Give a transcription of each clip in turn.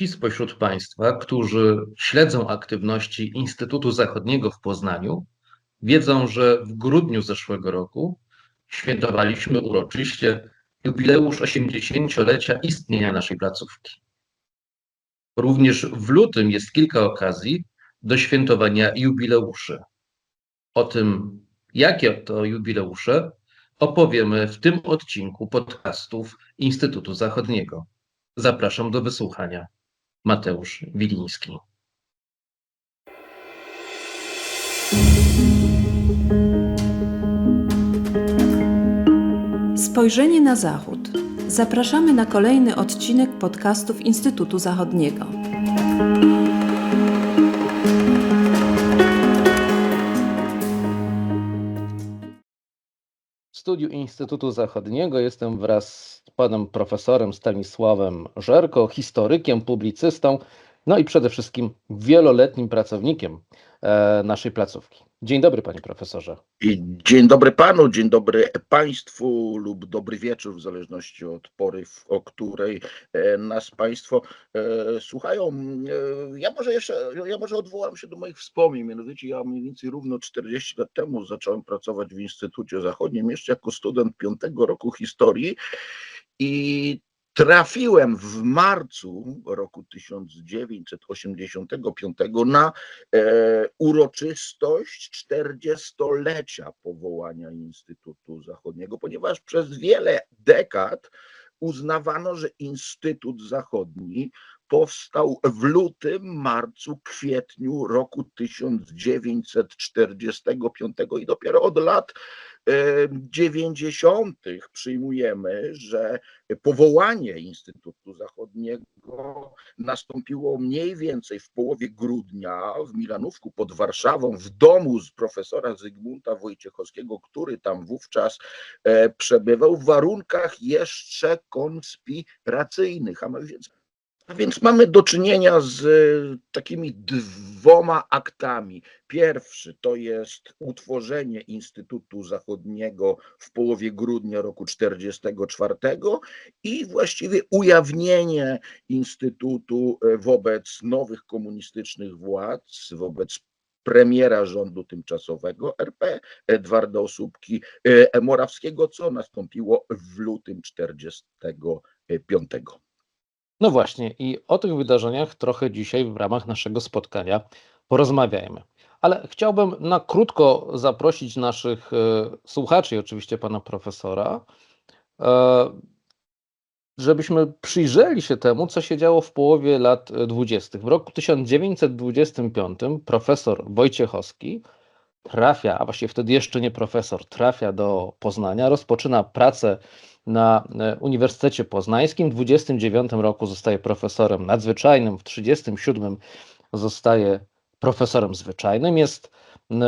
Ci spośród Państwa, którzy śledzą aktywności Instytutu Zachodniego w Poznaniu, wiedzą, że w grudniu zeszłego roku świętowaliśmy uroczyście jubileusz 80-lecia istnienia naszej placówki. Również w lutym jest kilka okazji do świętowania jubileuszy. O tym, jakie to jubileusze, opowiemy w tym odcinku podcastów Instytutu Zachodniego. Zapraszam do wysłuchania. Mateusz Wiliński. Spojrzenie na Zachód. Zapraszamy na kolejny odcinek podcastów Instytutu Zachodniego. Studiu Instytutu Zachodniego jestem wraz z panem profesorem Stanisławem Żerko, historykiem, publicystą, no i przede wszystkim wieloletnim pracownikiem e, naszej placówki. Dzień dobry, panie profesorze. I Dzień dobry panu, dzień dobry państwu lub dobry wieczór, w zależności od pory, o której e, nas państwo e, słuchają. E, Ja może jeszcze, ja może odwołam się do moich wspomnień, mianowicie ja mniej więcej równo 40 lat temu zacząłem pracować w Instytucie Zachodnim, jeszcze jako student piątego roku historii i trafiłem w marcu roku 1985 na e, uroczystość 40-lecia powołania Instytutu Zachodniego, ponieważ przez wiele dekad uznawano, że Instytut Zachodni powstał w lutym, marcu, kwietniu roku 1945 i dopiero od lat e, 90. przyjmujemy, że powołanie Instytutu Zachodniego nastąpiło mniej więcej w połowie grudnia w Milanówku pod Warszawą, w domu z profesora Zygmunta Wojciechowskiego, który tam wówczas e, przebywał w warunkach jeszcze konspiracyjnych. A więc, a więc mamy do czynienia z e, takimi dwoma aktami. Pierwszy to jest utworzenie Instytutu Zachodniego w połowie grudnia roku 1944 i właściwie ujawnienie Instytutu e, wobec nowych komunistycznych władz, wobec premiera rządu tymczasowego RP Edwarda Osóbki e, Morawskiego, co nastąpiło w lutym 1945. No właśnie, i o tych wydarzeniach trochę dzisiaj w ramach naszego spotkania porozmawiajmy. Ale chciałbym na krótko zaprosić naszych e, słuchaczy oczywiście pana profesora, e, żebyśmy przyjrzeli się temu, co się działo w połowie lat e, 20. W roku 1925 profesor Wojciechowski trafia, a właściwie wtedy jeszcze nie profesor, trafia do Poznania, rozpoczyna pracę na e, Uniwersytecie Poznańskim. W 29 roku zostaje profesorem nadzwyczajnym, w 37 zostaje profesorem zwyczajnym. Jest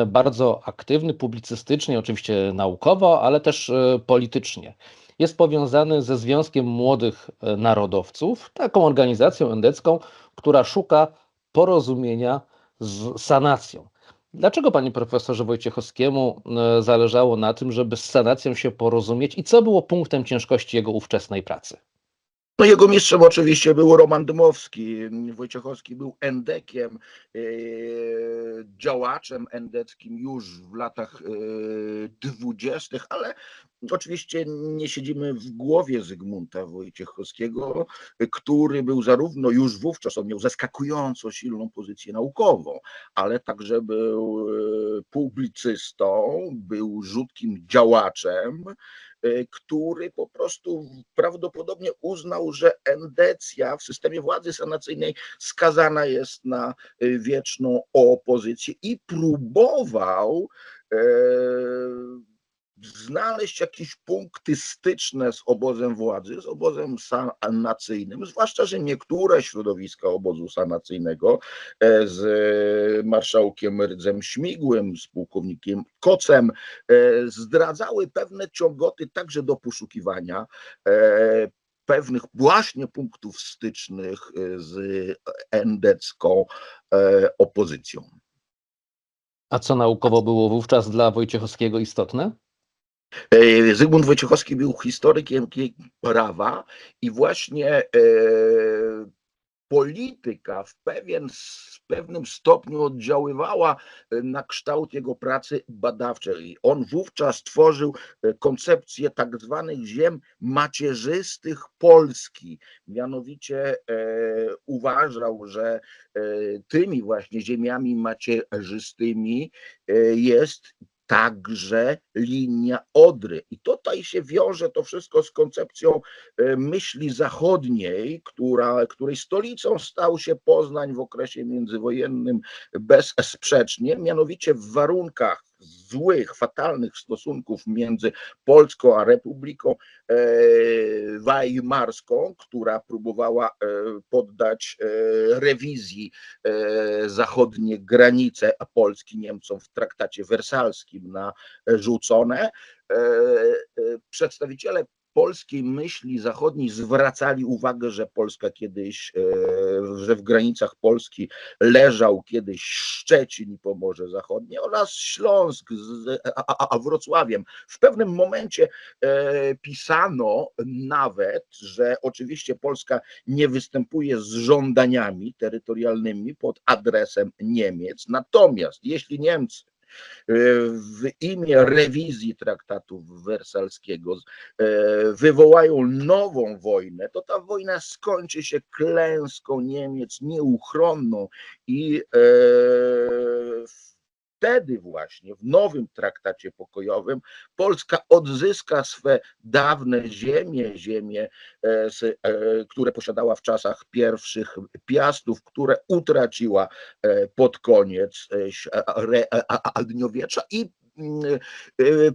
bardzo aktywny publicystycznie, oczywiście naukowo, ale też e, politycznie. Jest powiązany ze Związkiem Młodych e, Narodowców, taką organizacją endecką, która szuka porozumienia z sanacją. Dlaczego, panie profesorze Wojciechowskiemu, e, zależało na tym, żeby z sanacją się porozumieć i co było punktem ciężkości jego ówczesnej pracy? No jego mistrzem oczywiście był Roman Dmowski. Wojciechowski był endekiem, e, działaczem endeckim już w latach dwudziestych, ale oczywiście nie siedzimy w głowie Zygmunta Wojciechowskiego, który był zarówno już wówczas, on miał zaskakująco silną pozycję naukową, ale także był e, publicystą, był rzutkim działaczem, e, który po prostu prawdopodobnie uznał, że endecja w systemie władzy sanacyjnej skazana jest na e, wieczną opozycję i próbował e, znaleźć jakieś punkty styczne z obozem władzy, z obozem sanacyjnym, zwłaszcza, że niektóre środowiska obozu sanacyjnego e, z e, marszałkiem Rdzem Śmigłym, z pułkownikiem Kocem e, zdradzały pewne ciągoty także do poszukiwania pewnych właśnie punktów stycznych z endecką opozycją. A co naukowo było wówczas dla Wojciechowskiego istotne? E, Zygmunt Wojciechowski był historykiem prawa i właśnie e, polityka w, pewien, w pewnym stopniu oddziaływała e, na kształt jego pracy badawczej. On wówczas tworzył koncepcję tak zwanych ziem macierzystych Polski. Mianowicie e, uważał, że e, tymi właśnie ziemiami macierzystymi e, jest także linia Odry. I tutaj się wiąże to wszystko z koncepcją e, myśli zachodniej, która, której stolicą stał się Poznań w okresie międzywojennym bezsprzecznie, mianowicie w warunkach złych, fatalnych stosunków między Polską a Republiką e, Weimarską, która próbowała e, poddać e, rewizji zachodnie granice Polski Niemcom w traktacie wersalskim narzucone. Przedstawiciele polskiej myśli zachodniej zwracali uwagę, że Polska kiedyś, e, że w granicach Polski leżał kiedyś Szczecin i Pomorze Zachodnie oraz Śląsk z a, a, Wrocławiem. W pewnym momencie e, pisano nawet, że oczywiście Polska nie występuje z żądaniami terytorialnymi pod adresem Niemiec, natomiast jeśli Niemcy w imię rewizji traktatu wersalskiego e, wywołają nową wojnę, to ta wojna skończy się klęską Niemiec nieuchronną i e, wtedy właśnie w nowym traktacie pokojowym Polska odzyska swe dawne ziemie, ziemie, e, e, które posiadała w czasach pierwszych piastów, które utraciła e, pod koniec średniowiecza i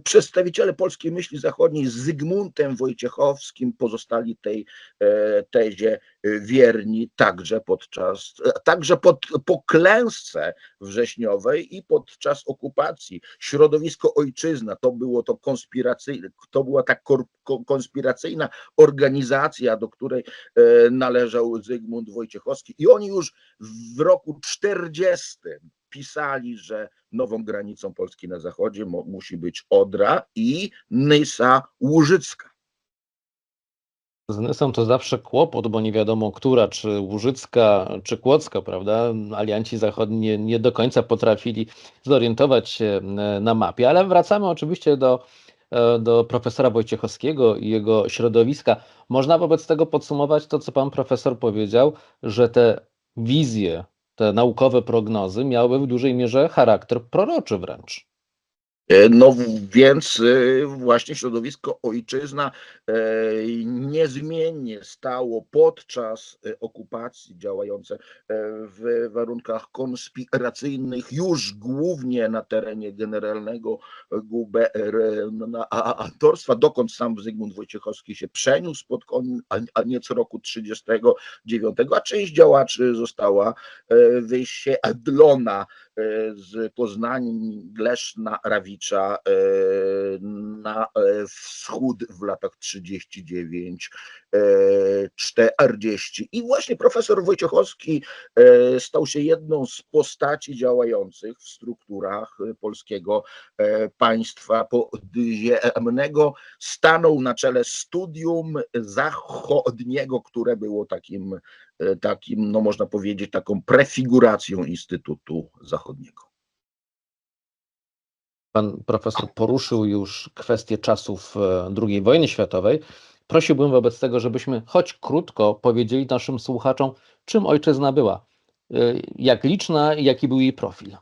przedstawiciele polskiej myśli zachodniej z Zygmuntem Wojciechowskim pozostali tej e, tezie wierni także podczas, e, także pod, po klęsce wrześniowej i podczas okupacji. Środowisko ojczyzna to było to konspiracyjne, to była ta konspiracyjna organizacja, do której e, należał Zygmunt Wojciechowski i oni już w roku 40 pisali, że nową granicą Polski na zachodzie musi być Odra i Nysa Łużycka. Z Nysą to zawsze kłopot, bo nie wiadomo, która, czy Łużycka, czy Kłodzka, prawda? Alianci zachodni nie, nie do końca potrafili zorientować się e, na mapie, ale wracamy oczywiście do, e, do profesora Wojciechowskiego i jego środowiska. Można wobec tego podsumować to, co pan profesor powiedział, że te wizje, te naukowe prognozy miały w dużej mierze charakter proroczy wręcz. E, No więc e, właśnie środowisko ojczyzna e, niezmiennie stało podczas okupacji działające w warunkach konspiracyjnych już głównie na terenie generalnego gubernatorstwa, dokąd sam Zygmunt Wojciechowski się przeniósł pod koniec, a- nieco roku 39, a część działaczy została wysiedlona z Poznani, Leszna, Rawicza e, na e, wschód w latach 39 e, 40. I właśnie profesor Wojciechowski e, stał się jedną z postaci działających w strukturach e, polskiego e, państwa podziemnego. Stanął na czele studium zachodniego, które było takim, e, takim, no można powiedzieć, taką prefiguracją Instytutu Zachodniego. Pan profesor poruszył już kwestię czasów e, II wojny światowej. Prosiłbym wobec tego, żebyśmy choć krótko powiedzieli naszym słuchaczom, czym ojczyzna była, e, jak liczna i jaki był jej profil.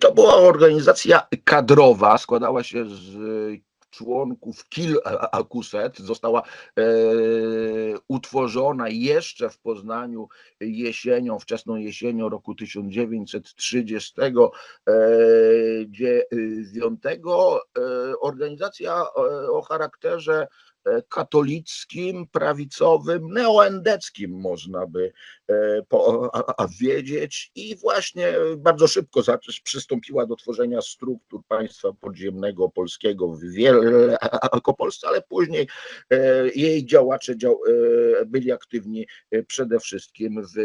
To była organizacja kadrowa, składała się z członków kilkuset, została e, utworzona jeszcze w Poznaniu jesienią, wczesną jesienią roku 1939. E, Organizacja e, o charakterze e, katolickim, prawicowym, neoendeckim można by e, po, a, a wiedzieć i właśnie bardzo szybko przystąpiła do tworzenia struktur państwa podziemnego polskiego w Wielkopolsce, ale później e, jej działacze dział, e, byli aktywni e, przede wszystkim w e,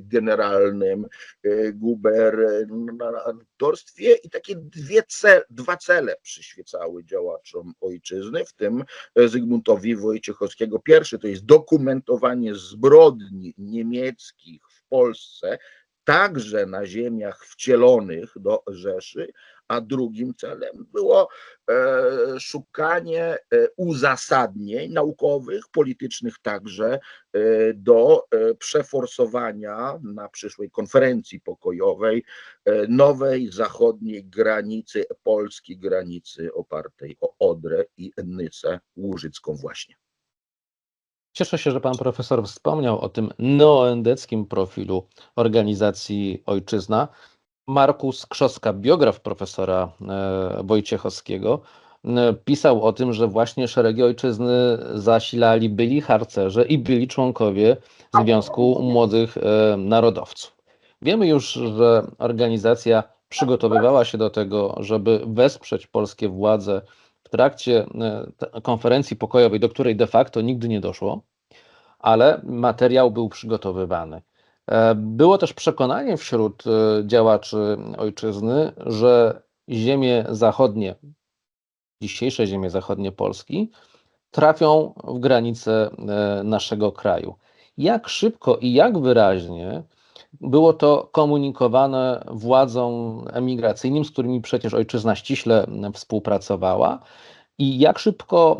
generalnym e, gubernatorstwie i takie dwie ce, dwa cele przyświecały działaczom ojczyzny, w tym Zygmunt Zygmuntowi Wojciechowskiego. Pierwszy to jest dokumentowanie zbrodni niemieckich w Polsce, także na ziemiach wcielonych do Rzeszy, a drugim celem było e, szukanie e, uzasadnień naukowych, politycznych także, e, do przeforsowania na przyszłej konferencji pokojowej nowej zachodniej granicy Polski, granicy opartej o Odrę i Nycę Łużycką właśnie. Cieszę się, że pan profesor wspomniał o tym neoendeckim profilu organizacji Ojczyzna. Markus Krzoska, biograf profesora e, Wojciechowskiego, pisał o tym, że właśnie szeregi ojczyzny zasilali byli harcerze i byli członkowie Związku Młodych e, Narodowców. Wiemy już, że organizacja przygotowywała się do tego, żeby wesprzeć polskie władze w trakcie e, konferencji pokojowej, do której de facto nigdy nie doszło, ale materiał był przygotowywany. E, Było też przekonanie wśród e, działaczy ojczyzny, że ziemie zachodnie, dzisiejsze ziemie zachodnie Polski, trafią w granice e, naszego kraju. Jak szybko i jak wyraźnie było to komunikowane władzom emigracyjnym, z którymi przecież ojczyzna ściśle współpracowała, i jak szybko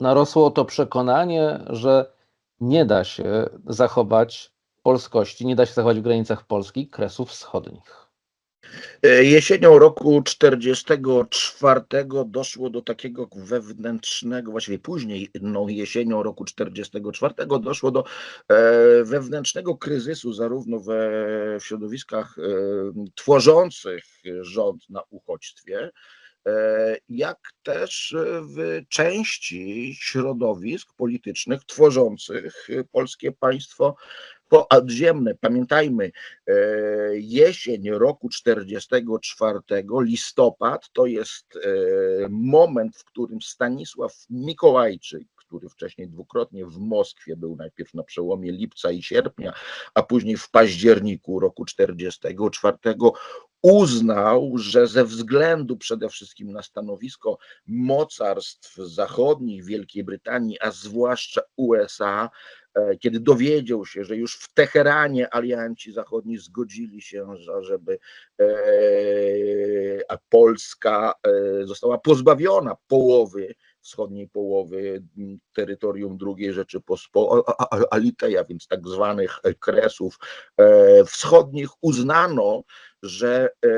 narosło to przekonanie, że nie da się zachować polskości, nie da się zachować w granicach Polski kresów wschodnich. E, Jesienią roku 44 doszło do takiego wewnętrznego, właściwie później, no jesienią roku 44 doszło do e, wewnętrznego kryzysu zarówno we, w środowiskach e, tworzących rząd na uchodźstwie, jak też w części środowisk politycznych tworzących polskie państwo podziemne. Pamiętajmy, e, jesień roku 44, listopad, to jest e, moment, w którym Stanisław Mikołajczyk, który wcześniej dwukrotnie w Moskwie był, najpierw na przełomie lipca i sierpnia, a później w październiku roku 44, uznał, że ze względu przede wszystkim na stanowisko mocarstw zachodnich Wielkiej Brytanii, a zwłaszcza USA, kiedy dowiedział się, że już w Teheranie alianci zachodni zgodzili się, że- żeby e, Polska e, została pozbawiona połowy, wschodniej połowy terytorium II Rzeczypospolitej, a więc tak zwanych kresów e, wschodnich, uznano, że e,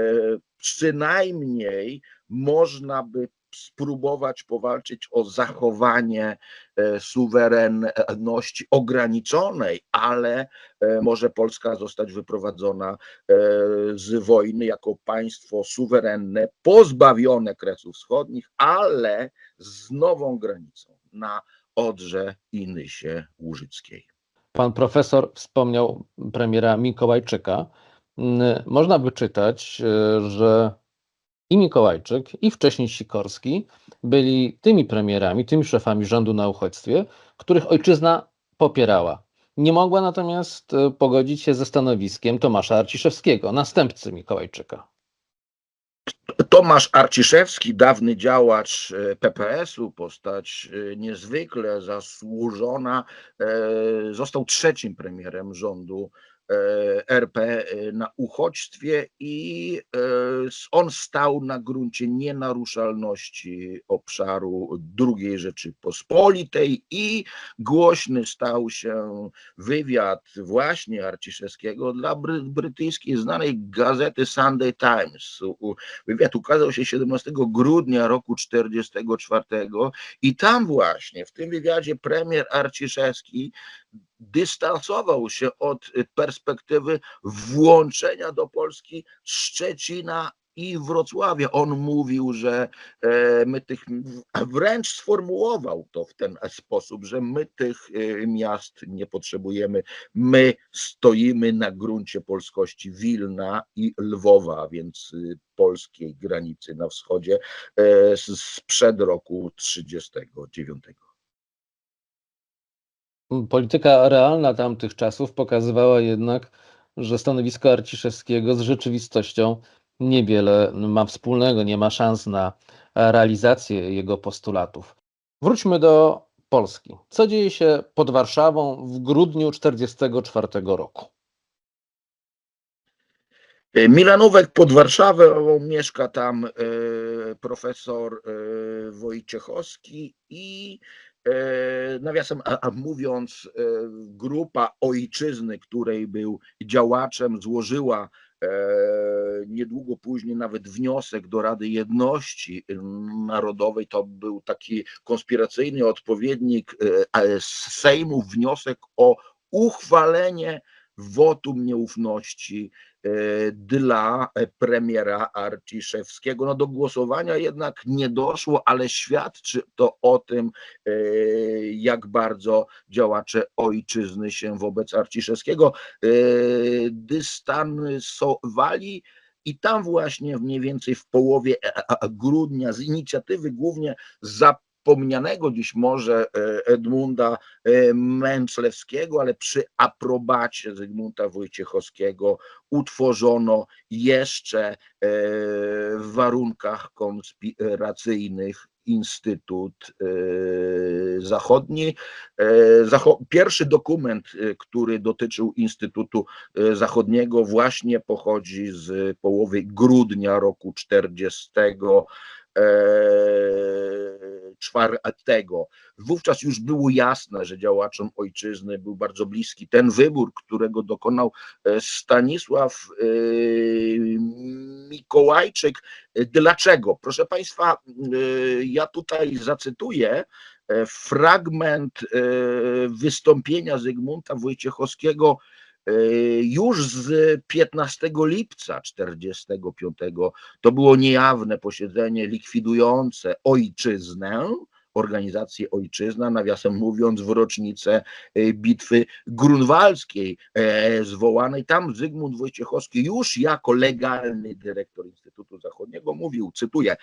przynajmniej można by spróbować powalczyć o zachowanie e, suwerenności ograniczonej, ale e, może Polska zostać wyprowadzona e, z wojny jako państwo suwerenne, pozbawione Kresów Wschodnich, ale z nową granicą na Odrze i Nysie Łużyckiej. Pan profesor wspomniał premiera Mikołajczyka. Można wyczytać, e, że i Mikołajczyk, i wcześniej Sikorski byli tymi premierami, tymi szefami rządu na uchodźstwie, których ojczyzna popierała. Nie mogła natomiast e, pogodzić się ze stanowiskiem Tomasza Arciszewskiego, następcy Mikołajczyka. Tomasz Arciszewski, dawny działacz e, PPS-u, postać e, niezwykle zasłużona, został trzecim premierem rządu RP na uchodźstwie i e, on stał na gruncie nienaruszalności obszaru II Rzeczypospolitej i głośny stał się wywiad właśnie Arciszewskiego dla bry, brytyjskiej znanej gazety Sunday Times. Wywiad ukazał się 17 grudnia roku 1944 i tam właśnie w tym wywiadzie premier Arciszewski dystansował się od y, perspektywy włączenia do Polski Szczecina i Wrocławia. On mówił, że e, my tych, wręcz sformułował to w ten sposób, że my tych e, miast nie potrzebujemy. My stoimy na gruncie polskości Wilna i Lwowa, więc y, polskiej granicy na wschodzie e, sprzed roku 1939. Polityka realna tamtych czasów pokazywała jednak, że stanowisko Arciszewskiego z rzeczywistością niewiele ma wspólnego, nie ma szans na realizację jego postulatów. Wróćmy do Polski. Co dzieje się pod Warszawą w grudniu 1944 roku? Milanówek pod Warszawą, mieszka tam e, profesor e, Wojciechowski i nawiasem a, a mówiąc, grupa ojczyzny, której był działaczem, złożyła niedługo później nawet wniosek do Rady Jedności Narodowej. To był taki konspiracyjny odpowiednik Sejmu, wniosek o uchwalenie wotum nieufności e, dla premiera Arciszewskiego. No do głosowania jednak nie doszło, ale świadczy to o tym, e, jak bardzo działacze ojczyzny się wobec Arciszewskiego e, dystansowali. I tam właśnie mniej więcej w połowie grudnia z inicjatywy głównie za wspomnianego dziś może e, Edmunda e, Męclewskiego, ale przy aprobacie Zygmunta Wojciechowskiego utworzono jeszcze e, w warunkach konspiracyjnych Instytut Zachodni. Pierwszy dokument, który dotyczył Instytutu Zachodniego, właśnie pochodzi z połowy grudnia roku 40 czwartego. Wówczas już było jasne, że działaczom ojczyzny był bardzo bliski ten wybór, którego dokonał e, Stanisław e, Mikołajczyk. Dlaczego? Proszę Państwa, e, ja tutaj zacytuję fragment wystąpienia Zygmunta Wojciechowskiego już z 15 lipca 45 to było niejawne posiedzenie likwidujące ojczyznę, organizację Ojczyzna, nawiasem mówiąc, w rocznicę e, bitwy grunwaldzkiej e, zwołanej. Tam Zygmunt Wojciechowski już jako legalny dyrektor Instytutu Zachodniego mówił, cytuję,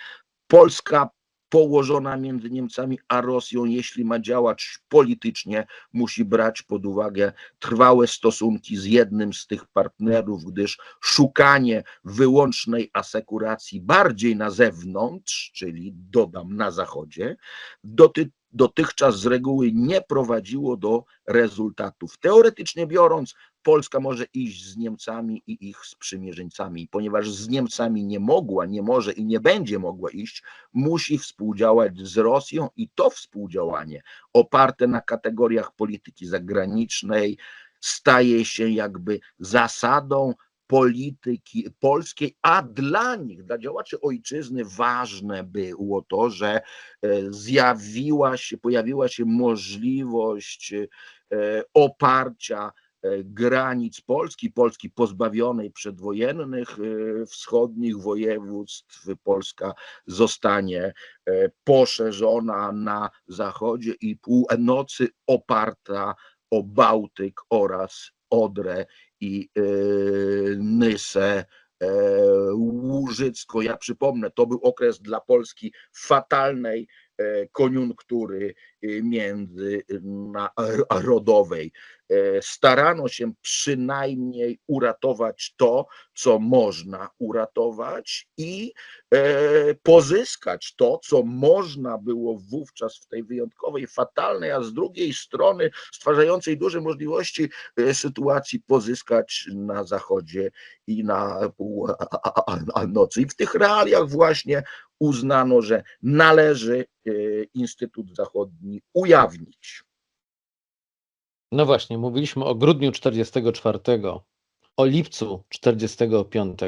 Polska położona między Niemcami a Rosją, jeśli ma działać politycznie, musi brać pod uwagę trwałe stosunki z jednym z tych partnerów, gdyż szukanie wyłącznej asekuracji bardziej na zewnątrz, czyli dodam na zachodzie, doty dotychczas z reguły nie prowadziło do rezultatów. Teoretycznie biorąc, Polska może iść z Niemcami i ich sprzymierzeńcami. Ponieważ z Niemcami nie mogła, nie może i nie będzie mogła iść, musi współdziałać z Rosją i to współdziałanie oparte na kategoriach polityki zagranicznej staje się jakby zasadą polityki polskiej, a dla nich, dla działaczy ojczyzny ważne było to, że e, zjawiła się, pojawiła się możliwość e, oparcia E, granic Polski, Polski pozbawionej przedwojennych wschodnich województw, Polska zostanie poszerzona na zachodzie i północy oparta o Bałtyk oraz Odrę i Nysę Łużycko. Ja przypomnę, to był okres dla Polski fatalnej koniunktury międzynarodowej. E, starano się przynajmniej uratować to, co można uratować i e, pozyskać to, co można było wówczas w tej wyjątkowej, fatalnej, a z drugiej strony stwarzającej duże możliwości e, sytuacji pozyskać na zachodzie i na północy. I w tych realiach właśnie uznano, że należy Instytut Zachodni ujawnić. No właśnie, mówiliśmy o grudniu 44, o lipcu 45.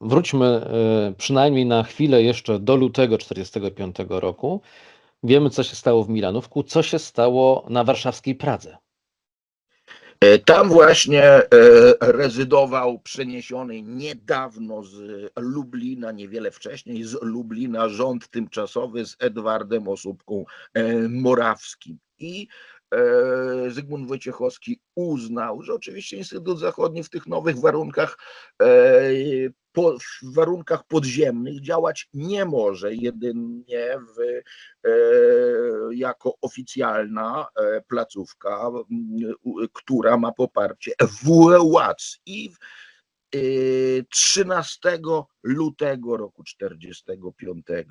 Wróćmy e, przynajmniej na chwilę jeszcze do lutego 45 roku. Wiemy, co się stało w Milanówku, co się stało na warszawskiej Pradze. E, tam właśnie e, rezydował przeniesiony niedawno z Lublina, niewiele wcześniej z Lublina, rząd tymczasowy z Edwardem Osóbką Morawskim. I E, Zygmunt Wojciechowski uznał, że oczywiście Instytut Zachodni w tych nowych warunkach, e, w warunkach podziemnych działać nie może jedynie w, e, jako oficjalna placówka, która ma poparcie władz. I 13 lutego roku 1945 e,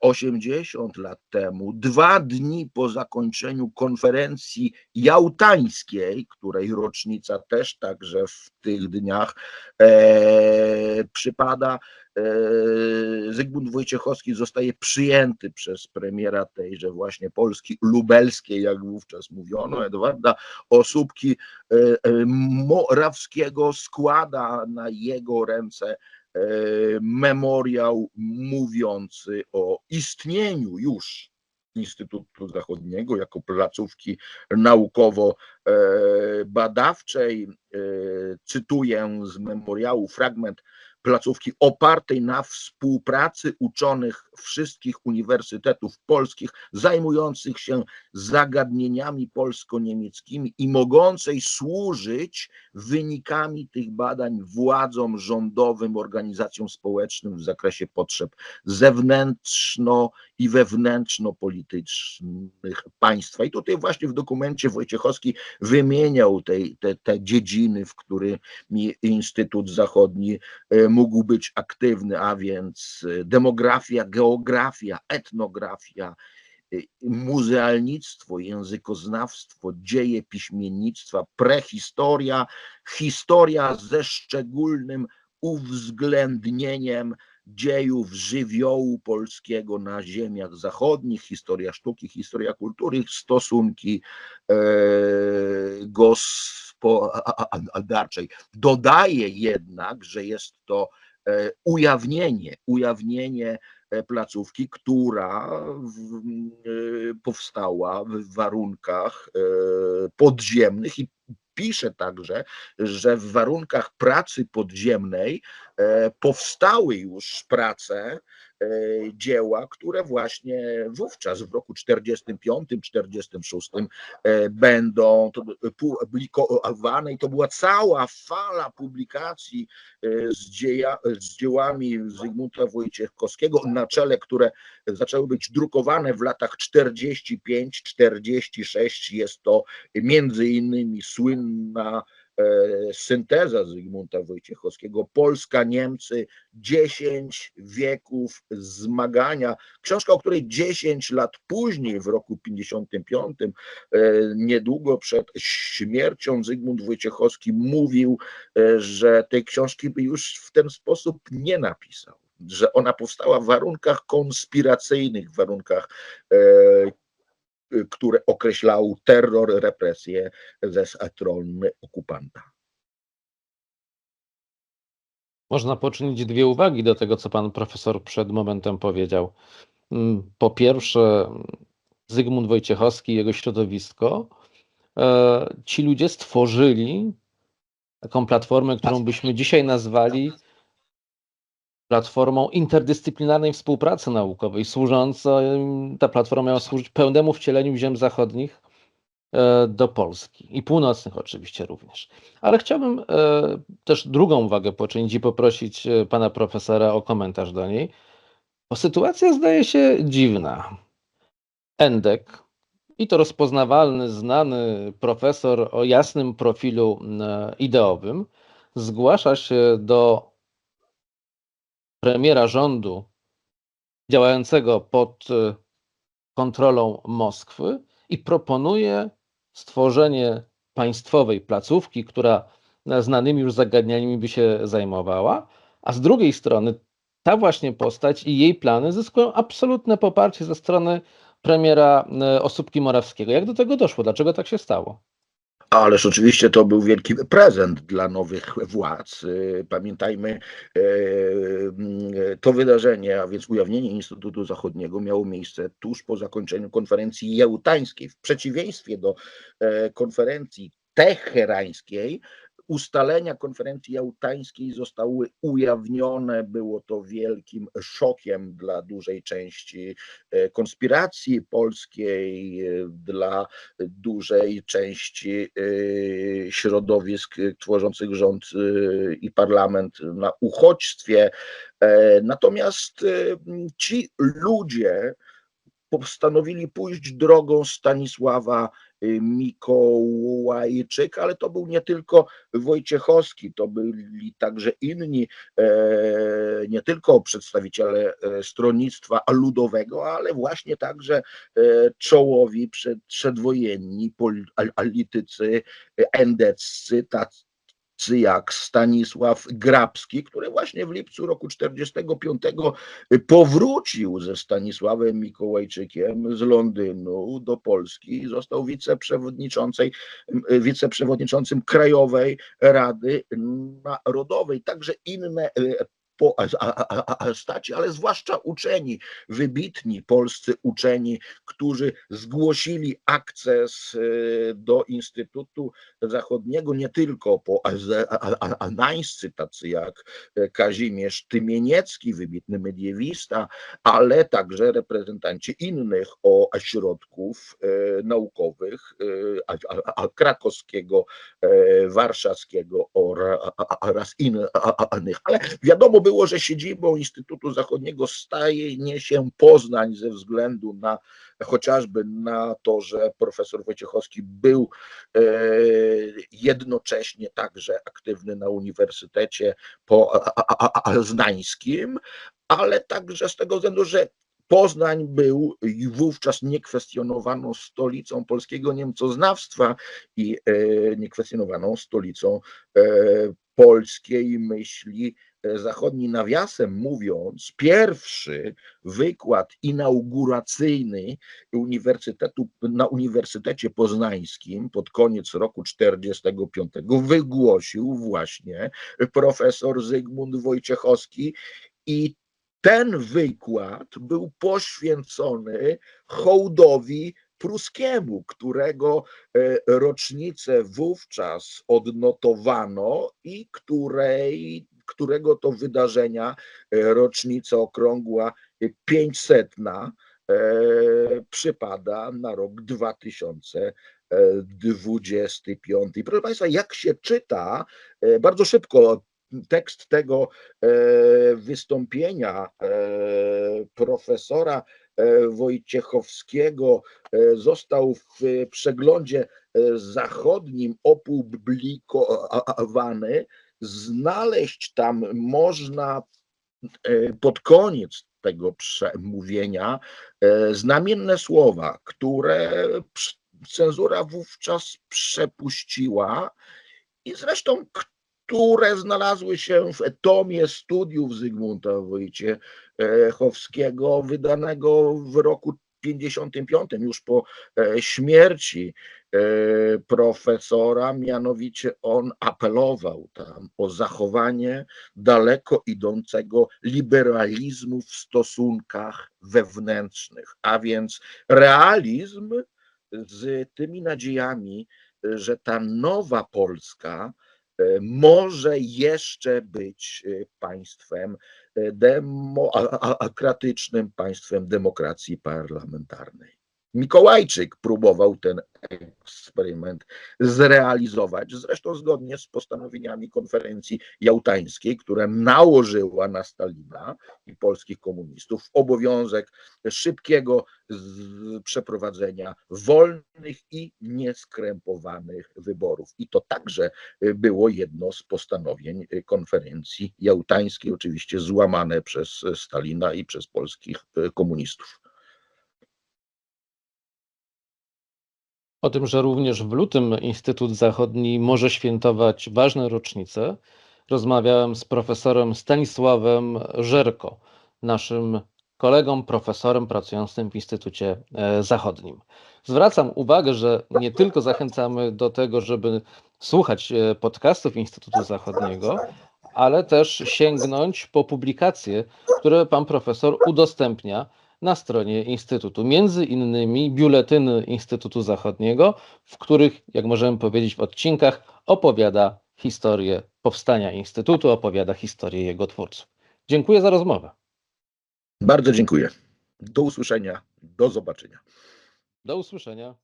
80 lat temu, dwa dni po zakończeniu konferencji jałtańskiej, której rocznica też także w tych dniach e, przypada, e, Zygmunt Wojciechowski zostaje przyjęty przez premiera tejże właśnie Polski lubelskiej, jak wówczas mówiono, Edwarda Osóbki e, e, Morawskiego składa na jego ręce e, memoriał mówiący o istnieniu już Instytutu Zachodniego jako placówki naukowo-badawczej. Cytuję z memoriału fragment placówki opartej na współpracy uczonych wszystkich uniwersytetów polskich zajmujących się zagadnieniami polsko-niemieckimi i mogącej służyć wynikami tych badań władzom rządowym, organizacjom społecznym w zakresie potrzeb zewnętrzno i wewnętrzno-politycznych państwa. I tutaj właśnie w dokumencie Wojciechowski wymieniał te, te, te dziedziny, w których Instytut Zachodni mógł być aktywny, a więc demografia, geografia, etnografia, muzealnictwo, językoznawstwo, dzieje piśmiennictwa, prehistoria, historia ze szczególnym uwzględnieniem dziejów żywiołu polskiego na ziemiach zachodnich, historia sztuki, historia kultury, stosunki e, gospodarczej. Dodaje jednak, że jest to e, ujawnienie, ujawnienie placówki, która w, e, powstała w warunkach e, podziemnych i pisze także, że w warunkach pracy podziemnej e, powstały już prace, dzieła, które właśnie wówczas w roku 45-46 e, będą publikowane i to była cała fala publikacji z, dzieja, z dziełami Zygmunta Wojciechowskiego, na czele, które zaczęły być drukowane w latach 45-46. Jest to między innymi słynna synteza Zygmunta Wojciechowskiego, Polska, Niemcy, 10 wieków zmagania. Książka, o której 10 lat później, w roku 55, niedługo przed śmiercią, Zygmunt Wojciechowski mówił, że tej książki by już w ten sposób nie napisał że ona powstała w warunkach konspiracyjnych, w warunkach które określał terror, represje ze strony okupanta. Można poczynić dwie uwagi do tego, co pan profesor przed momentem powiedział. Po pierwsze, Zygmunt Wojciechowski i jego środowisko, ci ludzie stworzyli taką platformę, którą byśmy dzisiaj nazwali platformą interdyscyplinarnej współpracy naukowej, służąca, ta platforma miała służyć pełnemu wcieleniu ziem zachodnich do Polski i północnych oczywiście również. Ale chciałbym też drugą uwagę poczynić i poprosić pana profesora o komentarz do niej, bo sytuacja zdaje się dziwna. Endek, i to rozpoznawalny, znany profesor o jasnym profilu ideowym, zgłasza się do premiera rządu działającego pod kontrolą Moskwy i proponuje stworzenie państwowej placówki, która znanymi już zagadnieniami by się zajmowała, a z drugiej strony ta właśnie postać i jej plany zyskują absolutne poparcie ze strony premiera Osóbki Morawskiego. Jak do tego doszło? Dlaczego tak się stało? Ależ oczywiście to był wielki prezent dla nowych władz. Pamiętajmy, to wydarzenie, a więc ujawnienie Instytutu Zachodniego miało miejsce tuż po zakończeniu konferencji jałtańskiej. W przeciwieństwie do konferencji teherańskiej, ustalenia konferencji jałtańskiej zostały ujawnione. Było to wielkim szokiem dla dużej części konspiracji polskiej, dla dużej części środowisk tworzących rząd i parlament na uchodźstwie. Natomiast ci ludzie postanowili pójść drogą Stanisława Mikołajczyk, ale to był nie tylko Wojciechowski, to byli także inni, e, nie tylko przedstawiciele e, stronnictwa ludowego, ale właśnie także e, czołowi przed, przedwojenni pol- politycy endeccy, jak Stanisław Grabski, który właśnie w lipcu roku 45 powrócił ze Stanisławem Mikołajczykiem z Londynu do Polski i został wiceprzewodniczącym, wiceprzewodniczącym Krajowej Rady Narodowej. Także inne e, po, a, a, a, staci, ale zwłaszcza uczeni, wybitni polscy uczeni, którzy zgłosili akces e, do Instytutu Zachodniego, nie tylko po anańscy, tacy jak e, Kazimierz Tymieniecki, wybitny mediewista, ale także reprezentanci innych ośrodków e, naukowych, krakowskiego, warszawskiego oraz innych. Ale wiadomo było, że siedzibą Instytutu Zachodniego staje się Poznań ze względu na chociażby na to, że profesor Wojciechowski był e, jednocześnie także aktywny na Uniwersytecie Poznańskim, ale także z tego względu, że Poznań był i wówczas niekwestionowaną stolicą polskiego niemcoznawstwa i e, niekwestionowaną stolicą e, polskiej myśli zachodni, nawiasem mówiąc, pierwszy wykład inauguracyjny Uniwersytetu, na Uniwersytecie Poznańskim pod koniec roku 45 wygłosił właśnie profesor Zygmunt Wojciechowski i ten wykład był poświęcony hołdowi pruskiemu, którego rocznicę wówczas odnotowano i której którego to wydarzenia rocznica okrągła 500 przypada na rok 2025. Proszę Państwa, jak się czyta, bardzo szybko tekst tego wystąpienia profesora Wojciechowskiego został w przeglądzie zachodnim opublikowany. Znaleźć tam można e, pod koniec tego przemówienia e, znamienne słowa, które cenzura wówczas przepuściła. I zresztą które znalazły się w tomie studiów Zygmunta Wojciechowskiego, wydanego w roku 55, już po e, śmierci e, profesora, mianowicie on apelował tam o zachowanie daleko idącego liberalizmu w stosunkach wewnętrznych, a więc realizm z tymi nadziejami, że ta nowa Polska e, może jeszcze być państwem demokratycznym państwem demokracji parlamentarnej. Mikołajczyk próbował ten eksperyment zrealizować, zresztą zgodnie z postanowieniami konferencji jałtańskiej, która nałożyła na Stalina i polskich komunistów obowiązek szybkiego przeprowadzenia wolnych i nieskrępowanych wyborów. I to także było jedno z postanowień konferencji jałtańskiej, oczywiście złamane przez Stalina i przez polskich komunistów. O tym, że również w lutym Instytut Zachodni może świętować ważne rocznice, rozmawiałem z profesorem Stanisławem Żerko, naszym kolegą, profesorem pracującym w Instytucie e, Zachodnim. Zwracam uwagę, że nie tylko zachęcamy do tego, żeby słuchać e, podcastów Instytutu Zachodniego, ale też sięgnąć po publikacje, które pan profesor udostępnia na stronie Instytutu. Między innymi biuletyny Instytutu Zachodniego, w których, jak możemy powiedzieć w odcinkach, opowiada historię powstania Instytutu, opowiada historię jego twórców. Dziękuję za rozmowę. Bardzo dziękuję. Do usłyszenia. Do zobaczenia. Do usłyszenia.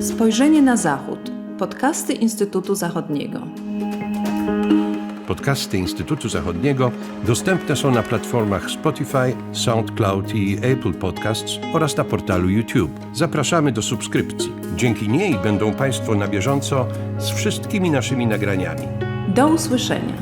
Spojrzenie na Zachód. Podcasty Instytutu Zachodniego. Podcasty Instytutu Zachodniego dostępne są na platformach Spotify, SoundCloud i Apple Podcasts oraz na portalu YouTube. Zapraszamy do subskrypcji. Dzięki niej będą Państwo na bieżąco z wszystkimi naszymi nagraniami. Do usłyszenia.